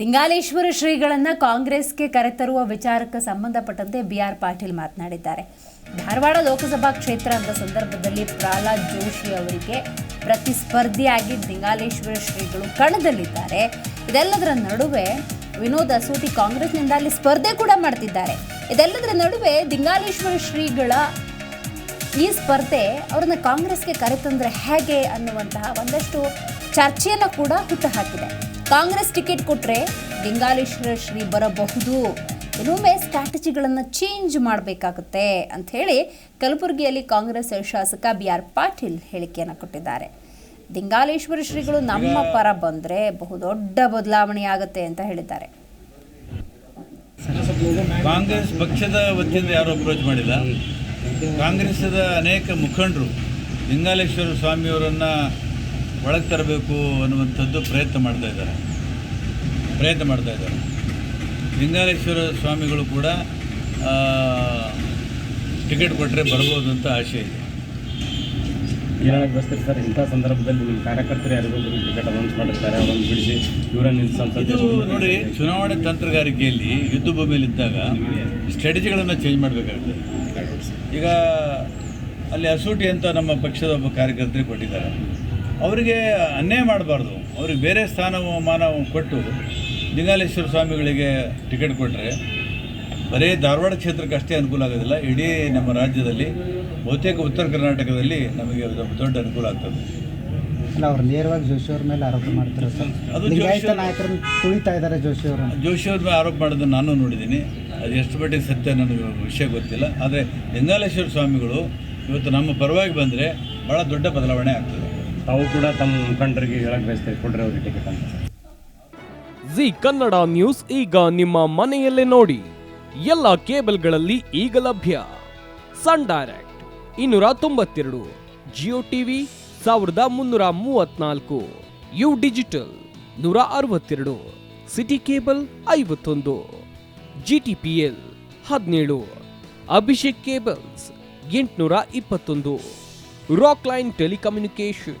ದಿಂಗಾಲೇಶ್ವರ ಶ್ರೀಗಳನ್ನ ಕಾಂಗ್ರೆಸ್ಗೆ ಕರೆತರುವ ವಿಚಾರಕ್ಕೆ ಸಂಬಂಧಪಟ್ಟಂತೆ ಬಿ ಆರ್ ಪಾಟೀಲ್ ಮಾತನಾಡಿದ್ದಾರೆ. ಧಾರವಾಡ ಲೋಕಸಭಾ ಕ್ಷೇತ್ರ ಅಂತ ಸಂದರ್ಭದಲ್ಲಿ ಪ್ರಹ್ಲಾದ್ ಜೋಶಿ ಅವರಿಗೆ ಪ್ರತಿಸ್ಪರ್ಧಿಯಾಗಿ ದಿಂಗಾಲೇಶ್ವರ ಶ್ರೀಗಳು ಕಣದಲ್ಲಿದ್ದಾರೆ. ಇದೆಲ್ಲದರ ನಡುವೆ ವಿನೋದ್ ಅಸೂಟಿ ಕಾಂಗ್ರೆಸ್ನಿಂದ ಅಲ್ಲಿ ಸ್ಪರ್ಧೆ ಕೂಡ ಮಾಡ್ತಿದ್ದಾರೆ. ಇದೆಲ್ಲದರ ನಡುವೆ ದಿಂಗಾಲೇಶ್ವರ ಶ್ರೀಗಳ ಈ ಸ್ಪರ್ಧೆ ಅವ್ರನ್ನ ಕಾಂಗ್ರೆಸ್ಗೆ ಕರೆತಂದ್ರೆ ಹೇಗೆ ಅನ್ನುವಂತಹ ಒಂದಷ್ಟು ಚರ್ಚೆಯನ್ನು ಕೂಡ ಹುಟ್ಟುಹಾಕಿದೆ ಕಾಂಗ್ರೆಸ್ ಟಿಕೆಟ್ ಕೊಟ್ಟರೆ ಲಿಂಗಾಲೇಶ್ವರ ಶ್ರೀ ಬರಬಹುದು. ಇನ್ನೊಮ್ಮೆ ಸ್ಟ್ರಾಟಜಿಗಳನ್ನು ಚೇಂಜ್ ಮಾಡಬೇಕಾಗುತ್ತೆ ಅಂತ ಹೇಳಿ ಕಲಬುರಗಿಯಲ್ಲಿ ಕಾಂಗ್ರೆಸ್ ಶಾಸಕ ಬಿ ಆರ್ ಪಾಟೀಲ್ ಹೇಳಿಕೆಯನ್ನು ಕೊಟ್ಟಿದ್ದಾರೆ. ದಿಂಗಾಲೇಶ್ವರ ಶ್ರೀಗಳು ನಮ್ಮ ಪರ ಬಂದರೆ ಬಹುದೊಡ್ಡ ಬದಲಾವಣೆ ಆಗುತ್ತೆ ಅಂತ ಹೇಳಿದ್ದಾರೆ. ಕಾಂಗ್ರೆಸ್ ಪಕ್ಷದ ವತಿಯಿಂದ ಯಾರು ಅಪ್ರೋಚ್ ಮಾಡಿಲ್ಲ? ಕಾಂಗ್ರೆಸ್ದ ಅನೇಕ ಮುಖಂಡರು ಲಿಂಗಾಲೇಶ್ವರ ಸ್ವಾಮಿಯವರನ್ನು ಒಳಗೆ ತರಬೇಕು ಅನ್ನುವಂಥದ್ದು ಪ್ರಯತ್ನ ಮಾಡ್ತಾ ಇದ್ದಾರೆ. ಪ್ರಯತ್ನ ಮಾಡ್ತಾ ಇದ್ದಾರೆ. ಲಿಂಗಾಲೇಶ್ವರ ಸ್ವಾಮಿಗಳು ಕೂಡ ಟಿಕೆಟ್ ಕೊಟ್ಟರೆ ಬರ್ಬೋದು ಅಂತ ಆಶೆ ಇದೆ. ಬಸ್ತೀರಿ ಸರ್ ಇಂಥ ಸಂದರ್ಭದಲ್ಲಿ ನಿಮ್ಮ ಕಾರ್ಯಕರ್ತರು ಯಾರಿಗೂ ಟಿಕೆಟ್ ಅನೌನ್ಸ್ ಮಾಡಿರ್ತಾರೆ ಅವರನ್ನು ಬಿಡಿಸಿ ಇವರನ್ನು ಇದು ನೋಡಿ ಚುನಾವಣೆ ತಂತ್ರಗಾರಿಕೆಯಲ್ಲಿ ಯುದ್ಧ ಭೂಮಿಯಲ್ಲಿದ್ದಾಗ ಸ್ಟ್ರಾಟಜಿಗಳನ್ನು ಚೇಂಜ್ ಮಾಡಬೇಕಾಗ್ತದೆ ಈಗ ಅಲ್ಲಿ ಅಸೂಟಿ ಅಂತ ನಮ್ಮ ಪಕ್ಷದ ಒಬ್ಬ ಕಾರ್ಯಕರ್ತರಿಗೆ ಕೊಟ್ಟಿದ್ದಾರೆ. ಅವರಿಗೆ ಅನ್ಯಾಯ ಮಾಡಬಾರ್ದು. ಅವ್ರಿಗೆ ಬೇರೆ ಸ್ಥಾನಮಾನ ಕೊಟ್ಟು ಲಿಂಗಾಲೇಶ್ವರ ಸ್ವಾಮಿಗಳಿಗೆ ಟಿಕೆಟ್ ಕೊಟ್ಟರೆ ಬರೀ ಧಾರವಾಡ ಕ್ಷೇತ್ರಕ್ಕೆ ಅಷ್ಟೇ ಅನುಕೂಲ ಆಗೋದಿಲ್ಲ. ಇಡೀ ನಮ್ಮ ರಾಜ್ಯದಲ್ಲಿ ಬಹುತೇಕ ಉತ್ತರ ಕರ್ನಾಟಕದಲ್ಲಿ ನಮಗೆ ದೊಡ್ಡ ಅನುಕೂಲ ಆಗ್ತದೆ. ಅಲ್ಲ ಅವ್ರು ನೇರವಾಗಿ ಜೋಶಿ ಅವ್ರ ಮೇಲೆ ಆರೋಪ ಮಾಡ್ತಾರೆ ಸರ್. ಅದು ಲಿಂಗಾಯತ ನಾಯಕರನ್ನು ತುಳಿತಾ ಇದ್ದಾರೆ ಜೋಶಿ ಅವರು. ಜೋಶಿ ಅವ್ರ ಮೇಲೆ ಆರೋಪ ಮಾಡೋದನ್ನು ನಾನು ನೋಡಿದ್ದೀನಿ. ಅದು ಎಷ್ಟು ಮಟ್ಟಿಗೆ ಸತ್ಯ ನನಗೆ ವಿಷಯ ಗೊತ್ತಿಲ್ಲ. ಆದರೆ ಲಿಂಗಾಲೇಶ್ವರ ಸ್ವಾಮಿಗಳು ಇವತ್ತು ನಮ್ಮ ಪರವಾಗಿ ಬಂದರೆ ಭಾಳ ದೊಡ್ಡ ಬದಲಾವಣೆ ಆಗ್ತದೆ. ತಾವು ಕೂಡ ತಮ್ಮ ಮುಖಂಡರಿಗೆ ಹೇಳಕ್ ಬಯಸ್ತೇವೆ ಕೊಡ್ರಿ ಅವ್ರಿಗೆ ಟಿಕೆಟ್ ಅಂತ. ಜಿ ಕನ್ನಡ ನ್ಯೂಸ್ ಈಗ ನಿಮ್ಮ ಮನೆಯಲ್ಲೇ ನೋಡಿ. ಎಲ್ಲ ಕೇಬಲ್ಗಳಲ್ಲಿ ಈಗ ಲಭ್ಯ. ಸನ್ ಡೈರೆಕ್ಟ್ ಇನ್ನೂರ ತೊಂಬತ್ತೆರಡು, ಜಿಯೋ ಟಿವಿ ಸಾವಿರದ ಮುನ್ನೂರ ಮೂವತ್ನಾಲ್ಕು, ಯು ಡಿಜಿಟಲ್ ನೂರ ಅರವತ್ತೆರಡು, ಸಿಟಿ ಕೇಬಲ್ ಐವತ್ತೊಂದು ಜಿ ಟಿ ಪಿ ಎಲ್ ಹದಿನೇಳು, ಅಭಿಷೇಕ್ ಕೇಬಲ್ಸ್ ಎಂಟುನೂರ ಇಪ್ಪತ್ತೊಂದು, ರಾಕ್ ಲೈನ್ ಟೆಲಿಕಮ್ಯುನಿಕೇಶನ್